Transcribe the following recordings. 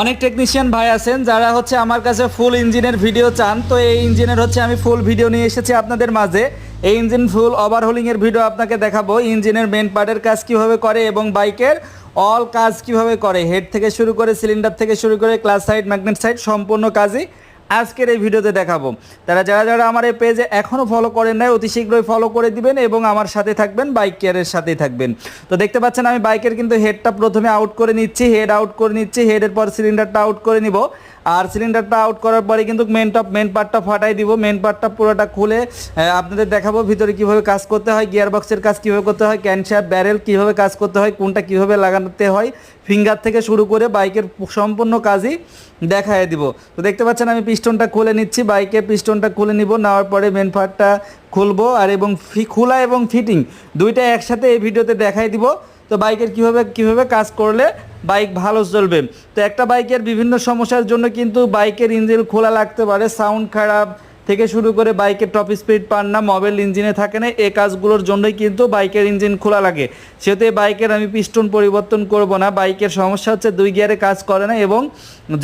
অনেক টেকনিশিয়ান ভাই আছেন যারা হচ্ছে আমার কাছে ফুল ইঞ্জিনের ভিডিও চান। তো এই ইঞ্জিনের হচ্ছে আমি ফুল ভিডিও নিয়ে এসেছি আপনাদের মাঝে। এই ইঞ্জিন ফুল ওভারহোলিংয়ের ভিডিও আপনাকে দেখাবো। ইঞ্জিনের মেন পার্টের কাজ কীভাবে করে এবং বাইকের অল কাজ কীভাবে করে। হেড থেকে শুরু করে সিলিন্ডার থেকে শুরু করে ক্লাস সাইড ম্যাগনেট সাইড সম্পূর্ণ কাজই আজকের এই ভিডিওতে দেখাবো। তারা যারা যারা আমার এই পেজে এখনও ফলো করেন নাই, অতি শীঘ্রই ফলো করে দিবেন এবং আমার সাথে থাকবেন বাইক কেয়ারের সাথেই থাকবেন। তো দেখতে পাচ্ছেন, আমি বাইকের কিন্তু হেডটা প্রথমে আউট করে নিচ্ছি হেড আউট করে নিচ্ছি হেডের পর সিলিন্ডারটা আউট করে নিব। আর সিলিন্ডারটা আউট করার পরে কিন্তু মেন টপ মেন পার্টটা ফাটাই দিব। মেন পার্টটা পুরোটা খুলে আপনাদের দেখাবো ভিতরে কীভাবে কাজ করতে হয় গিয়ার বক্সের কাজ কীভাবে করতে হয় ক্যানশ্যাপ ব্যারেল কীভাবে কাজ করতে হয়, কোনটা কীভাবে লাগাতে হয় ফিঙ্গার থেকে শুরু করে বাইকের সম্পূর্ণ কাজই দেখায় দিব। তো দেখতে পাচ্ছেন আমি পিস্টনটা খুলে নিচ্ছি বাইকে পিস্টনটা খুলে নিব, নেওয়ার পরে মেন পার্টটা খুলবো আর এবং ফি, খোলা এবং ফিটিং দুইটা একসাথে এই ভিডিওতে দেখাই দিব। তো বাইকের কীভাবে কীভাবে কাজ করলে বাইক ভালো চলবে। তো একটা বাইকের বিভিন্ন সমস্যার জন্য কিন্তু বাইকের ইঞ্জিন খোলা লাগতে পারে, সাউন্ড খারাপ থেকে শুরু করে বাইকের টপ স্পিড পান না মোবাইল ইঞ্জিনে থাকে না এই কাজগুলোর জন্যই কিন্তু বাইকের ইঞ্জিন খোলা লাগে। সেহেতু বাইকের আমি পিস্টন পরিবর্তন করব না, বাইকের সমস্যা হচ্ছে দুই গিয়ারে কাজ করে না এবং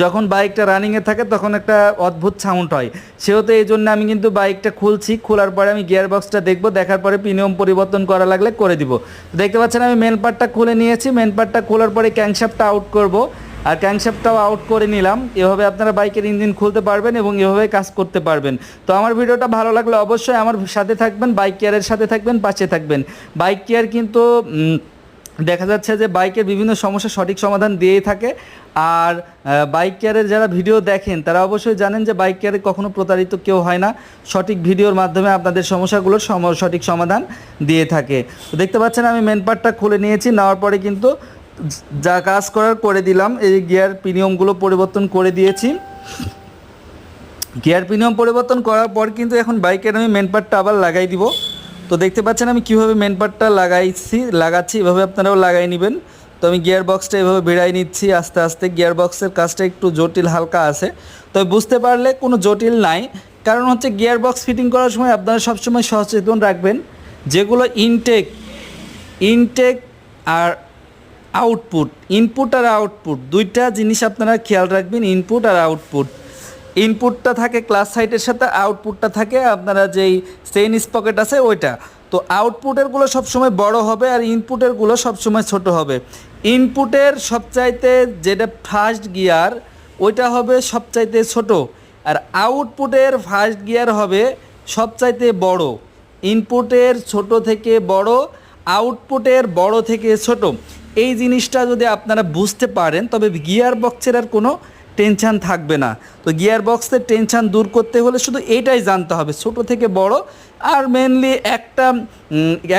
যখন বাইকটা রানিংয়ে থাকে তখন একটা অদ্ভুত সাউন্ড হয়। সেহেতু এই জন্য আমি কিন্তু বাইকটা খুলছি, খোলার পরে আমি গিয়ার বক্সটা দেখব, দেখার পরে প্রিমিয়াম পরিবর্তন করা লাগলে করে দিব। দেখতে পাচ্ছেন আমি মেন পার্টটা খুলে নিয়েছি মেন পার্টটা খোলার পরে ক্যাংশাপটা আউট করব। আর ক্যাংশাপটাও আউট করে নিলাম। এভাবে আপনারা বাইকের ইঞ্জিন খুলতে পারবেন এবং এভাবে কাজ করতে পারবেন। তো আমার ভিডিওটা ভালো লাগলে অবশ্যই আমার সাথে থাকবেন বাইক কেয়ারের সাথে থাকবেন, পাশে থাকবেন। বাইক কেয়ার কিন্তু দেখা যাচ্ছে যে বাইকের বিভিন্ন সমস্যা সঠিক সমাধান দিয়েই থাকে। আর বাইক কেয়ারের যারা ভিডিও দেখেন, তারা অবশ্যই জানেন যে বাইক কেয়ারে কখনো প্রতারিত কেউ হয় না। সঠিক ভিডিওর মাধ্যমে আপনাদের সমস্যাগুলোর সম- সঠিক সমাধান দিয়ে থাকে। তো দেখতে পাচ্ছেন আমি মেন পার্টটা খুলে নিয়েছি। নেওয়ার পরে কিন্তু যা কাজ করার করে দিলাম, এই গিয়ার প্রিমিয়ামগুলো পরিবর্তন করে দিয়েছি। গিয়ার প্রিমিয়াম পরিবর্তন করার পর কিন্তু এখন বাইকের আমি মেন পার্টটা আবার লাগাই দিব। তো দেখতে পাচ্ছেন আমি কীভাবে মেন পার্টটা লাগাইছি, লাগাচ্ছি, এভাবে আপনারাও লাগাই নেবেন। তো আমি গিয়ার বক্সটা এভাবে বেড়াই নিচ্ছি, আস্তে আস্তে গিয়ার বক্সের কাজটা একটু জটিল হালকা আছে। তবে বুঝতে পারলে কোনো জটিল নাই, কারণ হচ্ছে গিয়ার বক্স ফিটিং করার সময় আপনারা সবসময় সচেতন রাখবেন, যেগুলো ইনটেক ইনটেক আর আউটপুট ইনপুট আর আউটপুট দুইটা জিনিস আপনারা খেয়াল রাখবেন ইনপুট আর আউটপুট ইনপুটটা থাকে ক্লাস সাইটের সাথে আউটপুটটা থাকে আপনারা যেই চেইন স্পকেট আছে ওইটা। তো আউটপুটেরগুলো সবসময় বড় হবে আর ইনপুটেরগুলো সবসময় ছোট হবে। ইনপুটের সবচাইতে যেটা ফার্স্ট গিয়ার ওইটা হবে সবচাইতে ছোট। আর আউটপুটের ফার্স্ট গিয়ার হবে সবচাইতে বড়। ইনপুটের ছোট থেকে বড় আউটপুটের বড় থেকে ছোট। এই জিনিসটা যদি আপনারা বুঝতে পারেন, তবে গিয়ার বক্সের আর কোনো টেনশান থাকবে না। তো গিয়ার বক্সের টেনশান দূর করতে হলে শুধু এটাই জানতে হবে, ছোট থেকে বড় আর মেনলি একটা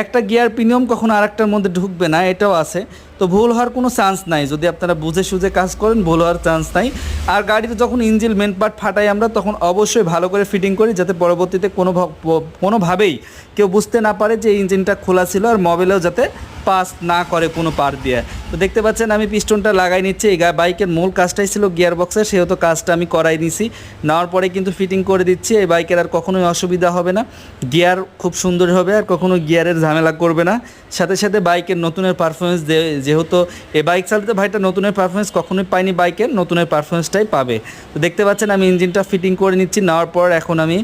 একটা গিয়ার প্রিমিয়াম কখনো আরেকটার মধ্যে ঢুকবে না, এটাও আছে। তো ভুল হওয়ার কোনো চান্স নাই। যদি আপনারা বুঝে সুঝে কাজ করেন, ভুল হওয়ার চান্স নাই। আর গাড়িতে যখন ইঞ্জিন মেন পার্ট ফাটাই আমরা, তখন অবশ্যই ভালো করে ফিটিং করি, যাতে পরবর্তীতে কোনো কোনোভাবেই কেউ বুঝতে না পারে যে ইঞ্জিনটা খোলা ছিল আর মোবাইলেও যাতে পাস না করে কোনো পার দিয়ে। তো দেখতে পাচ্ছেন, আমি পিস্টনটা লাগাই নিচ্ছি। এই বাইকের মূল কাজটাই ছিল গিয়ার বক্সের সেহেতু কাজটা আমি করাই নিছি। নেওয়ার পরে কিন্তু ফিটিং করে দিচ্ছি। এই বাইকের আর কখনোই অসুবিধা হবে না। গিয়ার খুব সুন্দর হবে আর কখনো গিয়ারের ঝামেলা করবে না। সাথে সাথে বাইকের নতুনের পারফরমেন্স যেহেতু এই বাইক চালাতে ভাইটা নতুনের পারফরমেন্স কখনোই পাইনি বাইকের, নতুনের পারফরমেন্সটাই পাবে। তো দেখতে পাচ্ছেন আমি ইঞ্জিনটা ফিটিং করে নিচ্ছি, নেওয়ার পর এখন আমি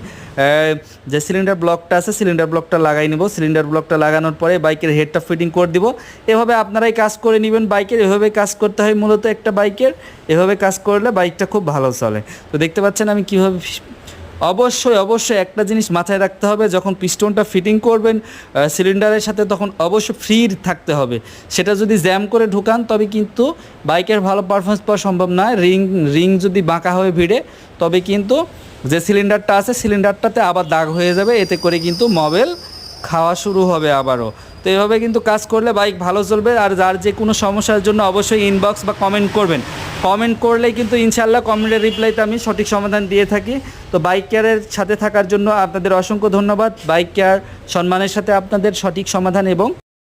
যে সিলিন্ডার ব্লকটা আছে সিলিন্ডার ব্লকটা লাগাই নিব। সিলিন্ডার ব্লকটা লাগানোর পরে বাইকের হেডটা ফিটিং করে দিব। এভাবে আপনারাই কাজ করে নেবেন বাইকের, এভাবে কাজ করতে হয় মূলত একটা বাইকের, এভাবে কাজ করলে বাইকটা খুব ভালো চলে। তো দেখতে পাচ্ছেন আমি কীভাবে অবশ্যই অবশ্যই একটা জিনিস মাথায় রাখতে হবে, যখন পিস্টনটা ফিটিং করবেন সিলিন্ডারের সাথে তখন অবশ্যই ফ্রি থাকতে হবে। সেটা যদি জ্যাম করে ঢুকান, তবে কিন্তু বাইকের ভালো পারফরমেন্স পাওয়া সম্ভব নয়। রিং রিং যদি বাঁকা হয়ে ভিড়ে, তবে কিন্তু যে সিলিন্ডারটা আছে সিলিন্ডারটাতে আবার দাগ হয়ে যাবে। এতে করে কিন্তু মোবাইল খাওয়া শুরু হবে আবারও। তো এভাবে কিন্তু কাজ করলে বাইক ভালো চলবে। আর যার যে কোনো সমস্যার জন্য অবশ্যই ইনবক্স বা কমেন্ট করবেন। কমেন্ট করলেই কিন্তু ইনশাল্লাহ কমেন্টের রিপ্লাইতে আমি সঠিক সমাধান দিয়ে থাকি। তো বাইক কেয়ারের সাথে থাকার জন্য আপনাদের অসংখ্য ধন্যবাদ। বাইক কেয়ার সম্মানের সাথে আপনাদের সঠিক সমাধান এবং